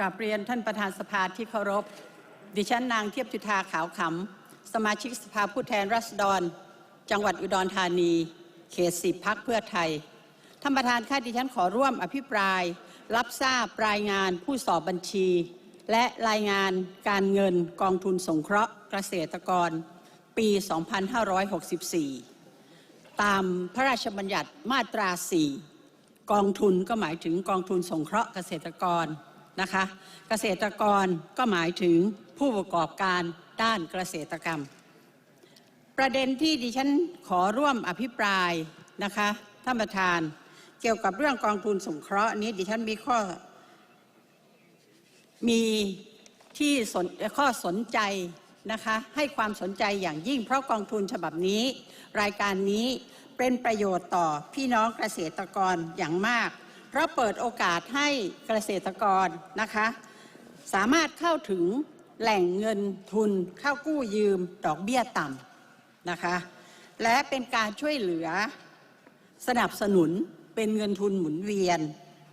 กับเรียนท่านประธานสภาที่เคารพ ดิฉันนางเทียบจุธาขาวขำ สมาชิกสภาผู้แทนราษฎร จังหวัดอุดรธานี เขตสิบพักเพื่อไทย ท่านประธานค่ะดิฉันขอร่วมอภิปราย รับทราบรายงานผู้สอบบัญชี และรายงานการเงินกองทุนสงเคราะห์เกษตรกร ปี 2564 ตามพระราชบัญญัติมาตรา 4 กองทุนก็หมายถึงกองทุนสงเคราะห์เกษตรกร นะคะ เกษตรกรก็หมายถึงผู้ประกอบการด้านเกษตรกรรม ประเด็นที่ดิฉันขอร่วมอภิปรายนะคะท่านประธานเกี่ยวกับเรื่องกองทุนสงเคราะห์นี้ดิฉันมีข้อมีที่สนข้อสนใจนะคะให้ความสนใจอย่างยิ่งเพราะกองทุนฉบับนี้ รายการนี้เป็นประโยชน์ต่อพี่น้องเกษตรกรอย่างมาก เพราะเปิดโอกาสให้เกษตรกรนะคะ สามารถเข้าถึงแหล่งเงินทุนเข้ากู้ยืมดอกเบี้ยต่ำนะคะ และเป็นการช่วยเหลือสนับสนุนเป็นเงินทุนหมุนเวียน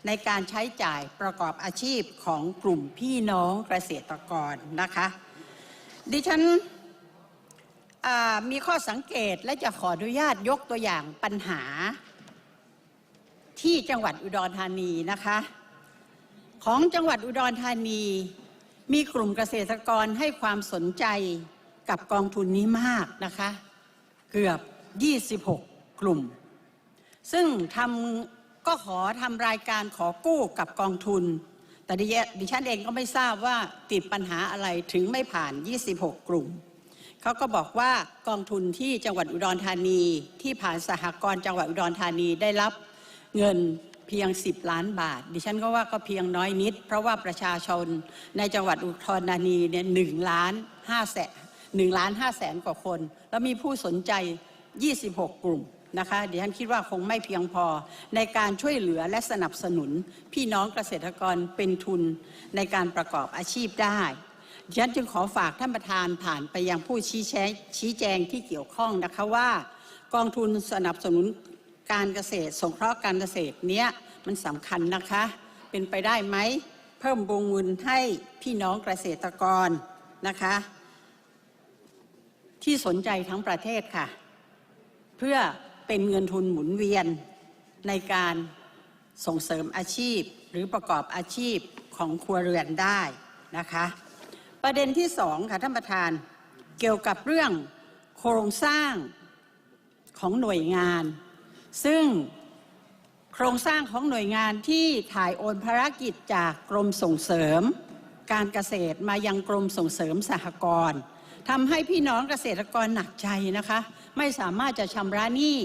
ในการใช้จ่ายประกอบอาชีพของกลุ่มพี่น้องเกษตรกรนะคะ ดิฉันมีข้อสังเกตและจะขออนุญาตยกตัวอย่างปัญหา ที่จังหวัดอุดรธานีนะคะ ของจังหวัดอุดรธานี มีกลุ่มเกษตรกรให้ความสนใจกับกองทุนนี้มากนะคะ เกือบ 26 กลุ่ม ซึ่งทำก็ขอทำรายการขอกู้กับกองทุน แต่ดิฉันเองก็ไม่ทราบว่าติดปัญหาอะไรถึงไม่ผ่าน 26 กลุ่มเขาก็บอกว่ากองทุนที่จังหวัดอุดรธานี ที่ผ่านสหกรณ์จังหวัดอุดรธานีได้รับ เงินเพียง 10 ล้านบาท ดิฉันก็ว่าก็เพียงน้อยนิด เพราะว่าประชาชนในจังหวัดอุดรธานีเนี่ยหนึ่งล้านห้าแสนหนึ่งล้านห้าแสนกว่าคน แล้วมีผู้สนใจ 26 กลุ่มนะคะดิฉันคิดว่าคงไม่เพียงพอในการช่วยเหลือและสนับสนุน พี่น้องเกษตรกรเป็นทุนในการประกอบอาชีพได้ดิฉันจึงขอฝากท่านประธานผ่านไปยังผู้ชี้แจงชี้แจงที่เกี่ยวข้องนะคะว่ากองทุนสนับสนุน การเกษตร สงเคราะห์การเกษตรเนี้ยมันสำคัญนะคะ เป็นไปได้ไหมเพิ่มวงเงินให้พี่น้องเกษตรกรนะคะ ที่สนใจทั้งประเทศค่ะ เพื่อเป็นเงินทุนหมุนเวียนในการส่งเสริมอาชีพหรือประกอบอาชีพของครัวเรือนได้นะคะ ประเด็นที่สองค่ะท่านประธานเกี่ยวกับเรื่องโครงสร้างของหน่วยงาน ซึ่งโครงสร้างของหน่วยงานที่ถ่ายโอนภารกิจจากกรมส่งเสริม การเกษตรมายังกรมส่งเสริมสหกรณ์ทำให้พี่น้องเกษตรกรหนักใจนะคะ ไม่สามารถจะชำระหนี้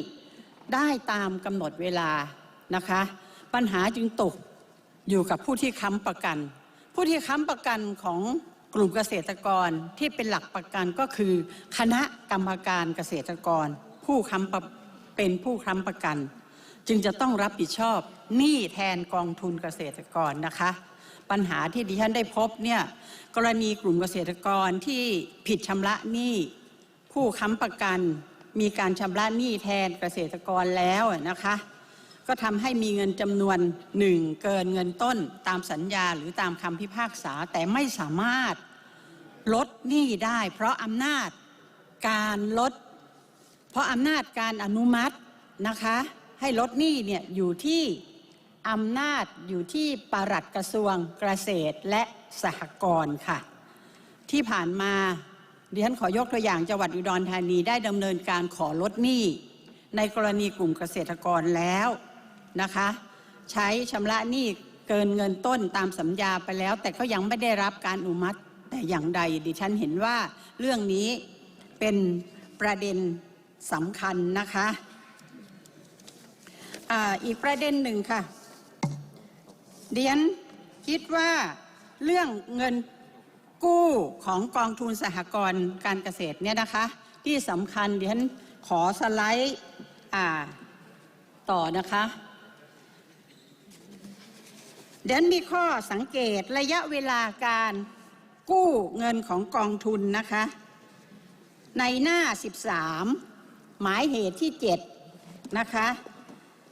ได้ตามกำหนดเวลานะคะ ปัญหาจึงตกอยู่กับผู้ที่ค้ำประกัน ผู้ที่ค้ำประกันของกลุ่มเกษตรกรที่เป็นหลักประกันก็คือ คณะกรรมการเกษตรกร ผู้ค้ำประ เป็นผู้ค้ำประกัน จึงจะต้องรับผิดชอบหนี้แทนกองทุนเกษตรกรนะคะ ปัญหาที่ดิฉันได้พบเนี่ยกรณีกลุ่มเกษตรกรที่ผิดชำระหนี้ผู้ค้ำประกัน มีการชำระหนี้แทนเกษตรกรแล้วนะคะ ก็ทำให้มีเงินจำนวนหนึ่งเกินเงินต้นตามสัญญาหรือตามคำพิพากษาแต่ไม่สามารถลดหนี้ได้ เพราะอำนาจการลด เพราะอำนาจการอนุมัตินะคะ ให้ลดหนี้เนี่ยอยู่ที่อำนาจอยู่ที่ปลัดกระทรวงเกษตรและสหกรณ์ค่ะ ที่ผ่านมาดิฉันขอยกตัวอย่างจังหวัดอุดรธานีได้ดำเนินการขอลดหนี้ ในกรณีกลุ่มเกษตรกรแล้วนะคะ ใช้ชำระหนี้เกินเงินต้นตามสัญญาไปแล้ว แต่ก็ยังไม่ได้รับการอนุมัติแต่อย่างใดดิฉันเห็นว่าเรื่องนี้เป็นประเด็น สำคัญนะคะออีกประเด็นหนึ่งค่ะ เดียนคิดว่าเรื่องเงินกู้ของกองทุนสหกรณ์การเกษตรเนี่ยนะคะ ที่สำคัญเดียนขอสไลด์ต่อนะคะเดียนมีข้อสังเกตระยะเวลาการกู้เงินของกองทุนนะคะ ในหน้า 13 หมายเหตุที่7นะคะ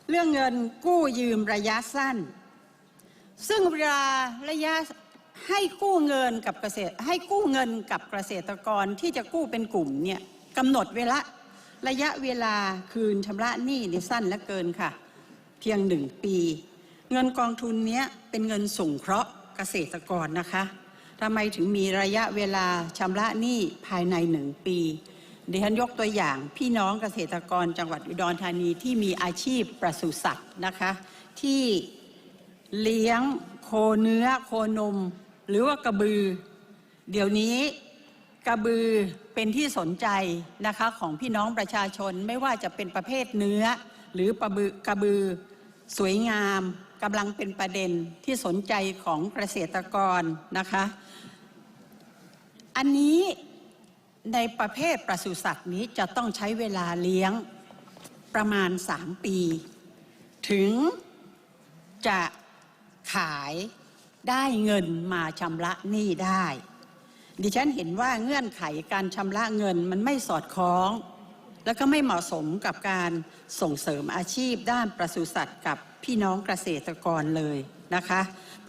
เรื่องเงินกู้ยืมระยะสั้น ซึ่งเวลาระยะให้กู้เงินกับเกษตรให้กู้เงินกับเกษตรกรที่จะกู้เป็นกลุ่มเนี่ยกำหนดเวลาระยะเวลาคืนชำระหนี้เนี่สั้นเหลือเกินค่ะ เพียงหนึ่งปี เงินกองทุนนี้เป็นเงินส่งเคราะห์เกษตรกรนะคะทำไมถึงมีระยะเวลาชำระหนี้ภายในหนึ่งปี ดิฉันยกตัวอย่างพี่น้องเกษตรกรจังหวัดอุดรธานีที่มีอาชีพปศุสัตว์นะคะ ที่เลี้ยงโคเนื้อโคนม หรือว่ากระบือ เดี๋ยวนี้กระบือเป็นที่สนใจนะคะของพี่น้องประชาชนไม่ว่าจะเป็นประเภทเนื้อ หรือประบือกระบือสวยงามกำลังเป็นประเด็นที่สนใจของเกษตรกรนะคะ อันนี้ ในประเภทปศุสัตว์นี้จะต้องใช้เวลาเลี้ยงประมาณ 3 ปี ถึงจะขายได้เงินมาชำระหนี้ได้ ดิฉันเห็นว่าเงื่อนไขการชำระเงินมันไม่สอดคล้อง แล้วก็ไม่เหมาะสมกับการส่งเสริมอาชีพด้านปศุสัตว์กับพี่น้องเกษตรกรเลยนะคะเพ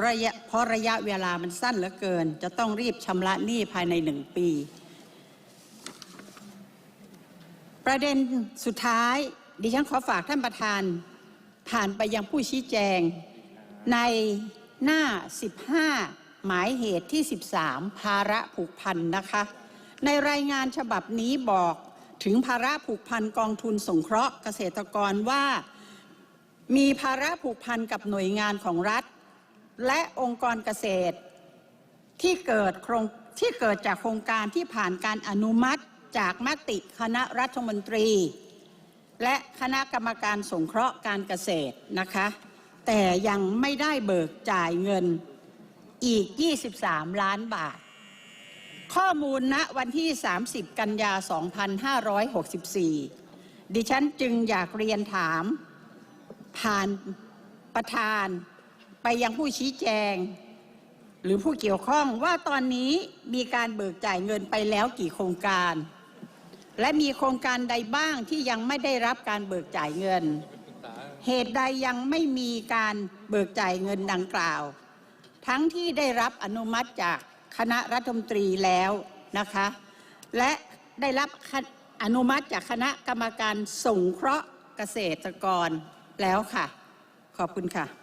ราะระยะเวลามันสั้นเหลือเกิน จะต้องรีบชำระหนี้ภายในหนึ่งปี ประเด็นสุดท้าย ดิฉันขอฝากท่านประธาน ผ่านไปยังผู้ชี้แจง ในหน้า 15 หมายเหตุที่ 13 ภาระผูกพันนะคะ ในรายงานฉบับนี้บอกถึงภาระผูกพันกองทุนสงเคราะห์เกษตรกรว่า มีภาระผูกพันกับหน่วยงานของรัฐ และองค์กรเกษตรที่เกิดโครงที่เกิดจากโครงการที่ผ่านการอนุมัติ จากมติคณะรัฐมนตรี และคณะกรรมการสงเคราะห์การเกษตรนะคะ แต่ยังไม่ได้เบิกจ่ายเงินอีก 23 ล้านบาท ข้อมูลณวันที่ 30 กันยา 2564 ดิฉันจึงอยากเรียนถาม ผ่านประธานไปยังผู้ชี้แจง หรือผู้เกี่ยวข้องว่าตอนนี้มีการเบิกจ่ายเงินไปแล้วกี่โครงการ และมีโครงการใดบ้างที่ยังไม่ได้รับการเบิกจ่ายเงิน เหตุใดยังไม่มีการเบิกจ่ายเงินดังกล่าว ทั้งที่ได้รับอนุมัติจากคณะรัฐมนตรีแล้วนะคะ และได้รับอนุมัติจากคณะกรรมการสงเคราะห์เกษตรกรแล้วค่ะ ขอบคุณค่ะ